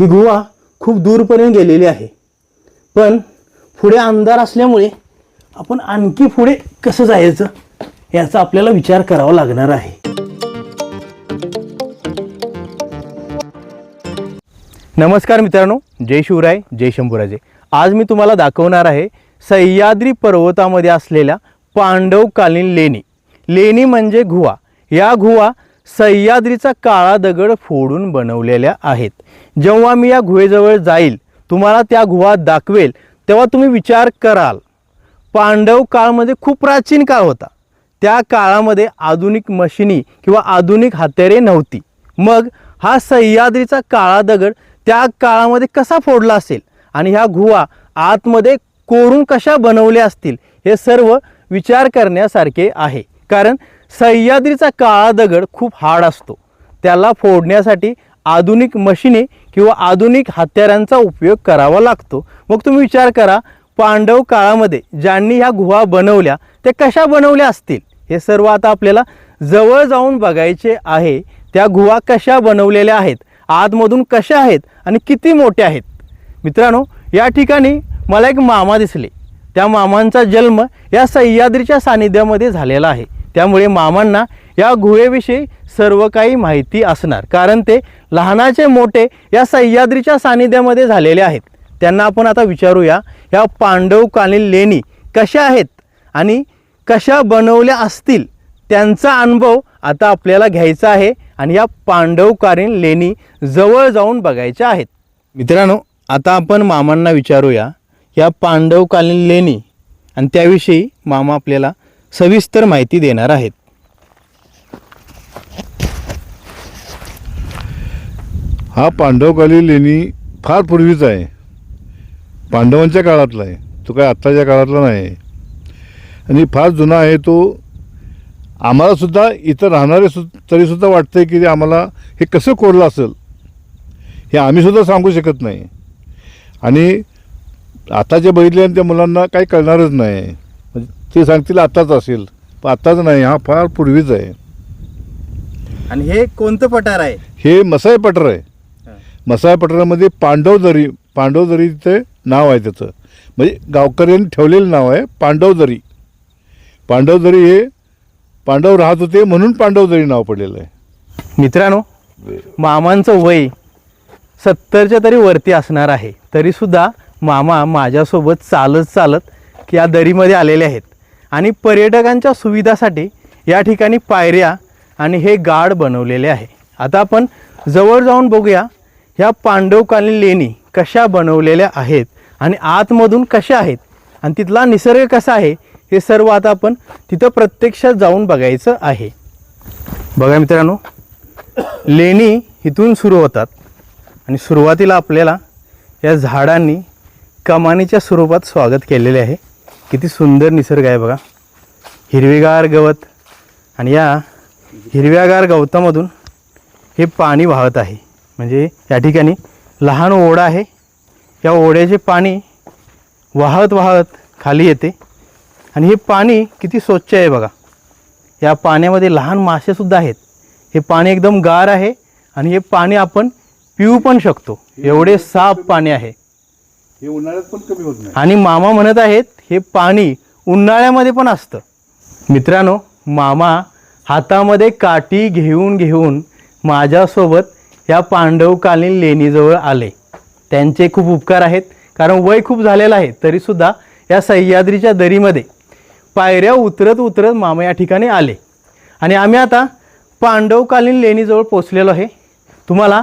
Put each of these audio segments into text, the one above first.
ही गुहा खूप दूरपर्यंत गेलेली आहे. पण पुढे अंधार असल्यामुळे आपण आणखी पुढे कसं जायचं याचा आपल्याला विचार करावा लागणार आहे. नमस्कार मित्रांनो जय शिवराय जय शंभूराजे. आज मी तुम्हाला दाखवणार आहे सह्याद्री पर्वतामध्ये असलेल्या पांडवकालीन लेणी. लेणी म्हणजे गुहा. या गुहा सह्याद्रीचा काळा दगड फोडून बनवलेल्या आहेत. जेव्हा मी या गुहेजवळ जाईल तुम्हाला त्या गुहा दाखवेल तेव्हा तुम्ही विचार कराल. पांडव काळमध्ये खूप प्राचीन काळ होता. त्या काळामध्ये आधुनिक मशिनी किंवा आधुनिक हत्यारे नव्हती. मग हा सह्याद्रीचा काळा दगड त्या काळामध्ये कसा फोडला असेल आणि ह्या गुहा आतमध्ये कोरून कशा बनवल्या असतील हे सर्व विचार करण्यासारखे आहे. कारण सह्याद्रीचा काळा दगड खूप हार्ड असतो. त्याला फोडण्यासाठी आधुनिक मशिने किंवा आधुनिक हत्यारांचा उपयोग करावा लागतो. मग तुम्ही विचार करा पांडव काळामध्ये ज्यांनी ह्या गुहा बनवल्या त्या कशा बनवल्या असतील? हे सर्व आता आपल्याला जवळ जाऊन बघायचे आहे. त्या गुहा कशा बनवलेल्या आहेत? आतमधून कशा आहेत? आणि किती मोठ्या आहेत? मित्रांनो या ठिकाणी मला एक मामा दिसले. त्या मामांचा जन्म या सह्याद्रीच्या सानिध्यामध्ये झालेला आहे. त्यामुळे मामांना या गुहेविषयी सर्व काही माहिती असणार. कारण ते लहानाचे मोठे या सह्याद्रीच्या सानिध्यामध्ये झालेले आहेत. त्यांना आपण आता विचारूया या पांडवकालीन लेणी कशा आहेत आणि कशा बनवल्या असतील? त्यांचा अनुभव आता आपल्याला घ्यायचा आहे आणि या पांडवकालीन लेणी जवळ जाऊन बघायच्या आहेत. मित्रांनो आता आपण मामांना विचारूया या पांडवकालीन लेणी आणि त्याविषयी मामा आपल्याला सविस्तर माहिती देणार आहेत. हा पांडवकालीन लेणी फार पूर्वीचा आहे. पांडवांच्या काळातला आहे. तो काय आत्ताच्या काळातला नाही. आहे आणि फार जुना आहे तो. आम्हालासुद्धा इथं राहणारे सु तरीसुद्धा वाटतं आहे की ते आम्हाला हे कसं कोरलं असेल हे आम्हीसुद्धा सांगू शकत नाही. आणि आताच्या आणि त्या मुलांना काही कळणारच नाही. ते सांगतील आत्ताच असेल. पण आत्ताच नाही हा फार पूर्वीच आहे. आणि हे कोणतं पठार आहे? हे मसाई पठार आहे. मसाई पठारामध्ये पांडवदरी पांडवदरी ते नाव आहे त्याचं. म्हणजे गावकऱ्यांनी ठेवलेलं नाव आहे पांडवदरी पांडवदरी हे पांडव राहत होते म्हणून पांडवदरी नाव पडलेलं आहे. मित्रांनो मामांचं वय सत्तरच्या तरी वरती असणार आहे. तरीसुद्धा मामा माझ्यासोबत चालत चालत या दरीमध्ये आलेले आहेत. आणि पर्यटकांच्या सुविधासाठी या ठिकाणी पायऱ्या आणि हे गाड बनवलेले आहे. आता आपण जवळ जाऊन बघूया ह्या पांडवकालीन लेणी कशा बनवलेल्या आहेत आणि आतमधून कशा आहेत आणि तिथला निसर्ग कसा आहे हे सर्व आता आपण तिथं प्रत्यक्षात जाऊन बघायचं आहे. बघा मित्रांनो लेणी इथून सुरू होतात आणि सुरुवातीला आपल्याला या झाडांनी कमानीच्या स्वरूपात स्वागत केलेले आहे. किती सुंदर निसर्ग आहे बघा. हिरवेगार गवत आणि या हिरव्यागार गवतामधून हे पाणी वाहत आहे. म्हणजे या ठिकाणी लहान ओढा आहे. या ओढ्याचे पाणी वाहत वाहत खाली येते. आणि हे पाणी किती स्वच्छ आहे बघा. या पाण्यामध्ये लहान मासेसुद्धा आहेत. हे पाणी एकदम गार आहे आणि हे पाणी आपण पिऊ पण शकतो. एवढे साफ पाणी आहे. हे उन्हाळ्यात पण कमी होत नाही. आणि मामा म्हणत आहेत हे पाणी उन्हाळ्यामध्ये पण असतं. मित्रांनो मामा हातामध्ये काठी घेऊन घेऊन माझ्यासोबत या पांडवकालीन लेणीजवळ आले. त्यांचे खूप उपकार आहेत कारण वय खूप झालेलं आहे तरीसुद्धा या सह्याद्रीच्या दरीमध्ये पायऱ्या उतरत उतरत मामा या ठिकाणी आले. आणि आम्ही आता पांडवकालीन लेणीजवळ पोचलेलो आहे. तुम्हाला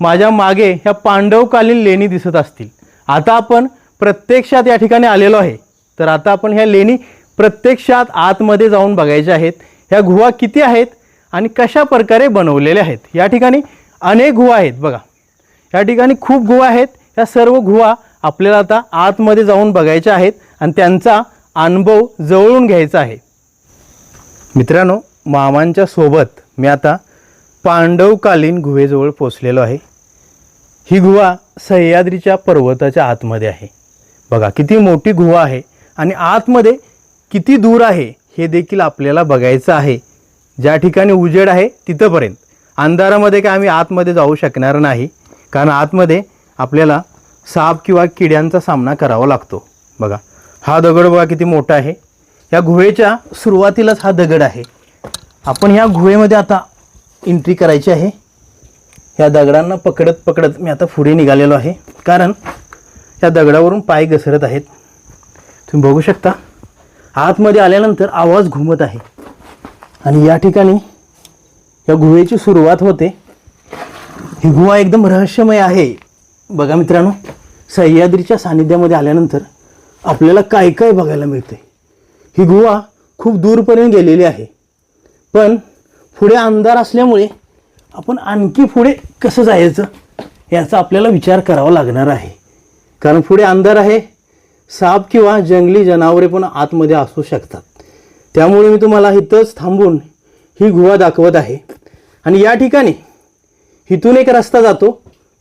माझ्या मागे ह्या पांडवकालीन लेणी दिसत असतील. आता आपण प्रत्यक्षात या ठिकाणी आलेलो आहे. तर आता आपण ह्या लेणी प्रत्यक्षात आतमध्ये जाऊन बघायच्या आहेत. ह्या गुहा किती आहेत आणि कशा प्रकारे बनवलेल्या आहेत? या ठिकाणी अनेक गुहा आहेत बघा. या ठिकाणी खूप गुहा आहेत. या सर्व गुहा आपल्याला आता आतमध्ये जाऊन बघायच्या आहेत आणि त्यांचा अनुभव जवळून घ्यायचा आहे. मित्रांनो मामांच्या सोबत मी आता पांडवकालीन गुहेजवळ पोचलेलो आहे. ही गुहा सह्याद्रीच्या पर्वताच्या आतमध्ये आहे. बघा किती मोठी गुहा आहे. आणि आतमध्ये किती दूर आहे हे देखील आपल्याला बघायचं आहे. ज्या ठिकाणी उजेड आहे तिथंपर्यंत. अंधारामध्ये काय आम्ही आतमध्ये जाऊ शकणार नाही. कारण आतमध्ये आपल्याला साप किंवा किड्यांचा सामना करावा लागतो. बघा हा दगड बघा किती मोठा आहे. या गुहेच्या सुरुवातीलाच हा दगड आहे. आपण ह्या गुहेमध्ये आता एंट्री करायची आहे. या दगडांना पकडत पकडत मी आता पुढे निघालेलो आहे. कारण या दगडावरून पाय घसरत आहेत. तुम्ही बघू शकता. आतमध्ये आल्यानंतर आवाज घुमत आहे. आणि या ठिकाणी या गुहेची सुरुवात होते. ही गुहा एकदम रहस्यमय आहे. बघा मित्रांनो सह्याद्रीच्या सानिध्यामध्ये आल्यानंतर आपल्याला काय काय बघायला मिळते. ही गुहा खूप दूरपर्यंत गेलेली आहे. पण पुढे अंधार असल्यामुळे आपण आणखी पुढे कसं जायचं याचा आपल्याला विचार करावा लागणार आहे. कारण पुढे अंधार आहे साप किंवा जंगली जनावरे पण आतमध्ये असू शकतात. त्यामुळे मी तुम्हाला इथंच थांबून ही गुहा दाखवत आहे. आणि या ठिकाणी इथून एक रस्ता जातो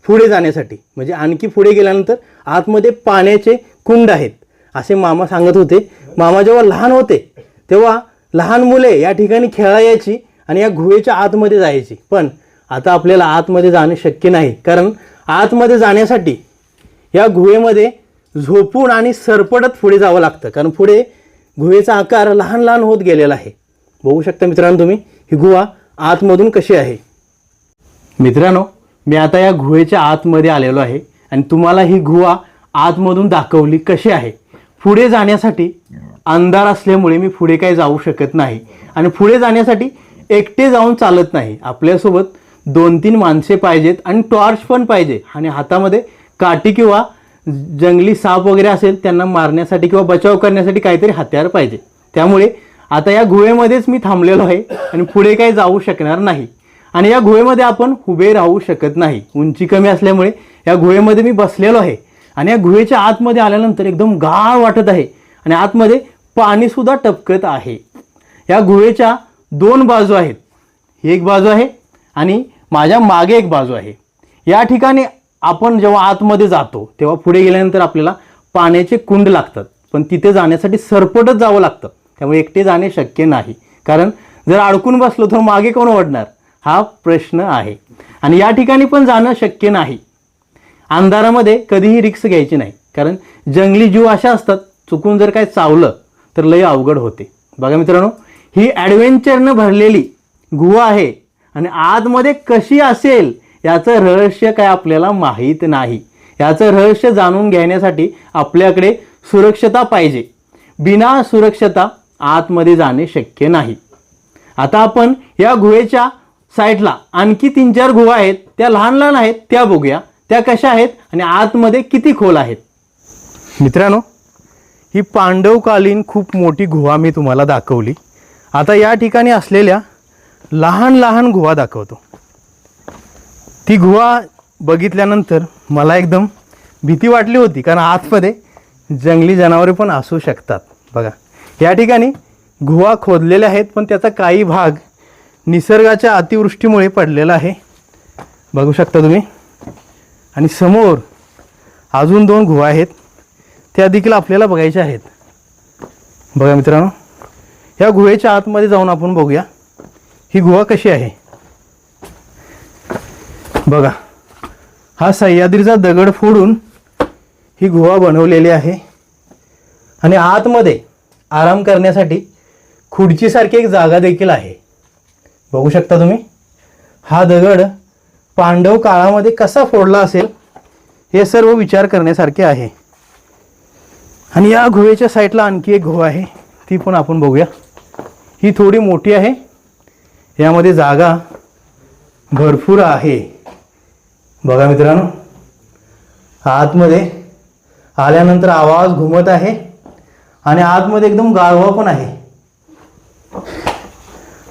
पुढे जाण्यासाठी. म्हणजे आणखी पुढे गेल्यानंतर आतमध्ये पाण्याचे कुंड आहेत. असे मामा सांगत होते. मामा जेव्हा लहान होते तेव्हा लहान मुले या ठिकाणी खेळायची आणि या गुहेच्या आतमध्ये जायची. पण आता आपल्याला आतमध्ये जाणे शक्य नाही. कारण आतमध्ये जाण्यासाठी या गुहेमध्ये झोपून आणि सरपडत पुढे जावं लागतं. कारण पुढे गुहेचा आकार लहान लहान होत गेलेला आहे. बघू शकता मित्रांनो तुम्ही ही गुहा आतमधून कशी आहे? मित्रांनो मी आता या गुहेच्या आतमध्ये आलेलो आहे आणि तुम्हाला ही गुहा आतमधून दाखवली कशी आहे. पुढे जाण्यासाठी अंधार असल्यामुळे मी पुढे काही जाऊ शकत नाही आणि पुढे जाण्यासाठी एकटे जाऊन चालत नाही. आपल्यासोबत दोन तीन माणसे पाहिजेत आणि टॉर्च पण पाहिजे आणि हातामध्ये काठी किंवा जंगली साप वगैरे असेल त्यांना मारण्यासाठी किंवा बचाव करण्यासाठी काहीतरी हत्यार पाहिजे. त्यामुळे आता या गुहेमध्येच मी थांबलेलो आहे आणि पुढे काही जाऊ शकणार नाही. आणि या गुहेमध्ये आपण उभे राहू शकत नाही. उंची कमी असल्यामुळे या गुहेमध्ये मी बसलेलो आहे. आणि या गुहेच्या आतमध्ये आल्यानंतर एकदम गाळ वाटत आहे. आणि आतमध्ये पाणीसुद्धा टपकत आहे. या गुहेच्या दोन बाजू आहेत. ही एक बाजू आहे आणि माझ्या मागे एक बाजू आहे. या ठिकाणी आपण जेव्हा आतमध्ये जातो तेव्हा पुढे गेल्यानंतर आपल्याला पाण्याचे कुंड लागतात. पण तिथे जाण्यासाठी सरपटच जावं लागतं. त्यामुळे एकटे जाणे शक्य नाही. कारण जर अडकून बसलो तर मागे कोण ओढणार? हा प्रश्न आहे. आणि या ठिकाणी पण जाणं शक्य नाही. अंधारामध्ये कधीही रिक्स घ्यायची नाही. कारण जंगली जीव अशा असतात चुकून जर काय चावलं तर लय अवघड होते. बघा मित्रांनो ही ॲडव्हेंचरनं भरलेली गुहा आहे. आणि आतमध्ये कशी असेल याचं रहस्य काय आपल्याला माहीत नाही. याचं रहस्य जाणून घेण्यासाठी आपल्याकडे सुरक्षता पाहिजे. बिना सुरक्षता आतमध्ये जाणे शक्य नाही. आता आपण या गुहेच्या साईडला आणखी तीन चार गुहा आहेत. त्या लहान लहान आहेत त्या बघूया. त्या कशा आहेत आणि आतमध्ये किती खोल आहेत. मित्रांनो ही पांडवकालीन खूप मोठी गुहा मी तुम्हाला दाखवली. आता या ठिकाणी असलेल्या लहान लहान गुहा दाखवतो. ती गुहा बघितल्यानंतर मला एकदम भीती वाटली होती कारण आतमध्ये जंगली जनावरे पण असू शकतात. बघा या ठिकाणी गुहा खोदलेल्या आहेत पण त्याचा काही भाग निसर्गाच्या अतिवृष्टीमुळे पडलेला आहे. बघू शकता तुम्ही. आणि समोर अजून दोन गुहा आहेत त्या देखील आपल्याला बघायच्या आहेत. बघा मित्रांनो या गुहेच्या आतमध्ये जाऊन आपण बघूया ही गुहा कशी आहे. बघा हा सह्याद्रीचा दगड फोडून ही गुहा बनवलेली आहे. आणि आतमध्ये आराम करण्यासाठी खुर्चीसारखी एक जागा देखील आहे. बघू शकता तुम्ही हा दगड पांडव काळामध्ये कसा फोडला असेल हे सर्व विचार करण्यासारखे आहे. आणि या गुहेच्या साईडला आणखी एक गुहा आहे ती पण आपण बघूया. ही थोडी मोठी आहे यामध्ये जागा भरपूर आहे. बघा मित्रांनो आतमध्ये आल्यानंतर आवाज घुमत आहे आणि आतमध्ये एकदम गारवा पण आहे.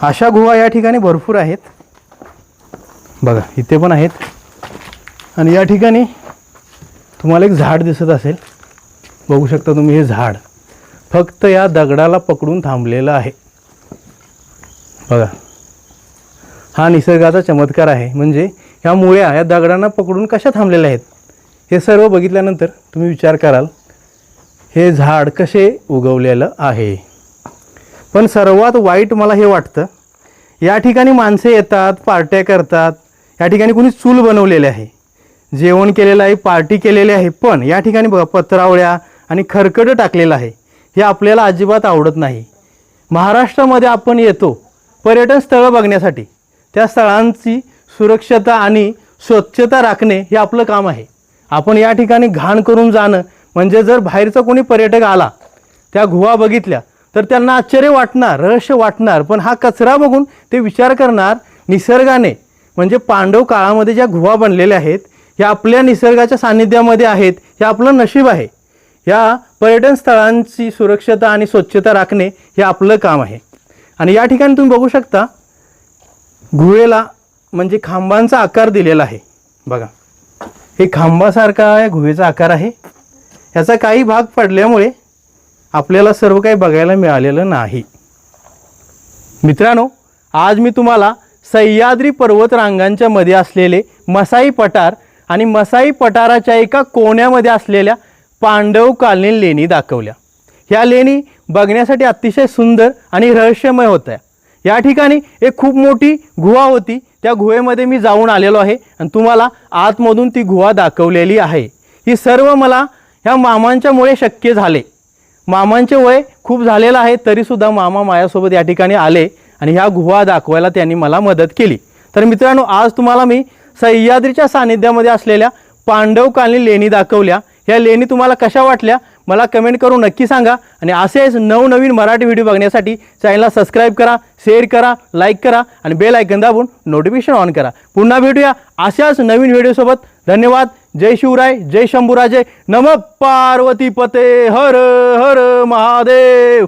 अशा गुहा या ठिकाणी भरपूर आहेत. बघा इथे पण आहेत. आणि या ठिकाणी तुम्हाला एक झाड दिसत असेल. बघू शकता तुम्ही हे झाड. फक्त या दगडाला पकडून थांबलेलं आहे. बघा हा निसर्गाचा चमत्कार आहे. म्हणजे ह्या मुळ्या या दगडांना पकडून कशा थांबलेल्या आहेत? हे सर्व बघितल्यानंतर तुम्ही विचार कराल हे झाड कसे उगवलेलं आहे? पण सर्वात वाईट मला हे वाटतं या ठिकाणी माणसे येतात पार्ट्या करतात या ठिकाणी कुणी चूल बनवलेले आहे. जेवण केलेलं आहे पार्टी केलेली आहे पण या ठिकाणी बघा पत्रावळ्या आणि खरकटं टाकलेलं आहे. हे आपल्याला अजिबात आवडत नाही. महाराष्ट्रामध्ये आपण येतो पर्यटन स्थळं बघण्यासाठी. त्या स्थळांची सुरक्षता आणि स्वच्छता राखणे हे आपलं काम आहे. आपण या ठिकाणी घाण करून जाणं म्हणजे जर बाहेरचा कोणी पर्यटक आला त्या गुहा बघितल्या तर त्यांना आश्चर्य वाटणार रहस्य वाटणार. पण हा कचरा बघून ते विचार करणार निसर्गाने. म्हणजे पांडव काळामध्ये ज्या गुहा बनलेल्या आहेत ह्या आपल्या निसर्गाच्या सान्निध्यामध्ये आहेत हे आपलं नशीब आहे. या पर्यटन स्थळांची सुरक्षता आणि स्वच्छता राखणे हे आपलं काम आहे. आणि या ठिकाणी तुम्ही बघू शकता गुहेला म्हणजे खांबांचा आकार दिलेला आहे. बघा. हे खांबासारखा या गुहेचा आकार आहे. ह्याचा काही भाग पडल्यामुळे आपल्याला सर्व काही बघायला मिळालेलं नाही. मित्रांनो आज मी तुम्हाला सह्याद्री पर्वतरांगांच्या मध्ये असलेले मसाई पठार आणि मसाई पठाराच्या एका कोण्यामध्ये असलेल्या पांडवकालीन लेणी दाखवल्या. ह्या लेणी बघण्यासाठी अतिशय सुंदर आणि रहस्यमय होत्या. या ठिकाणी एक खूप मोठी गुहा होती. त्या गुहेमध्ये मी जाऊन आलेलो आहे आणि तुम्हाला आतमधून ती गुहा दाखवलेली आहे. ही सर्व मला ह्या मामांच्यामुळे शक्य झाले. मामांचे वय खूप झालेलं आहे तरीसुद्धा मामा माझ्यासोबत या ठिकाणी आले आणि ह्या गुहा दाखवायला त्यांनी मला मदत केली. तर मित्रांनो आज तुम्हाला मी सह्याद्रीच्या सानिध्यामध्ये असलेल्या पांडवकालीन लेणी दाखवल्या. ह्या लेणी तुम्हाला कशा वाटल्या? मला कमेंट करून नक्की सांगा. आणि असेच नवनवीन मराठी व्हिडिओ बघण्यासाठी चॅनलला सबस्क्राईब करा शेअर करा लाईक करा आणि बेल आयकन दाबून नोटिफिकेशन ऑन करा. पुन्हा भेटूया अशाच नवीन व्हिडिओसोबत धन्यवाद. जय शिवराय जय शंभूराजे. नम पार्वती पते. हर हर महादेव.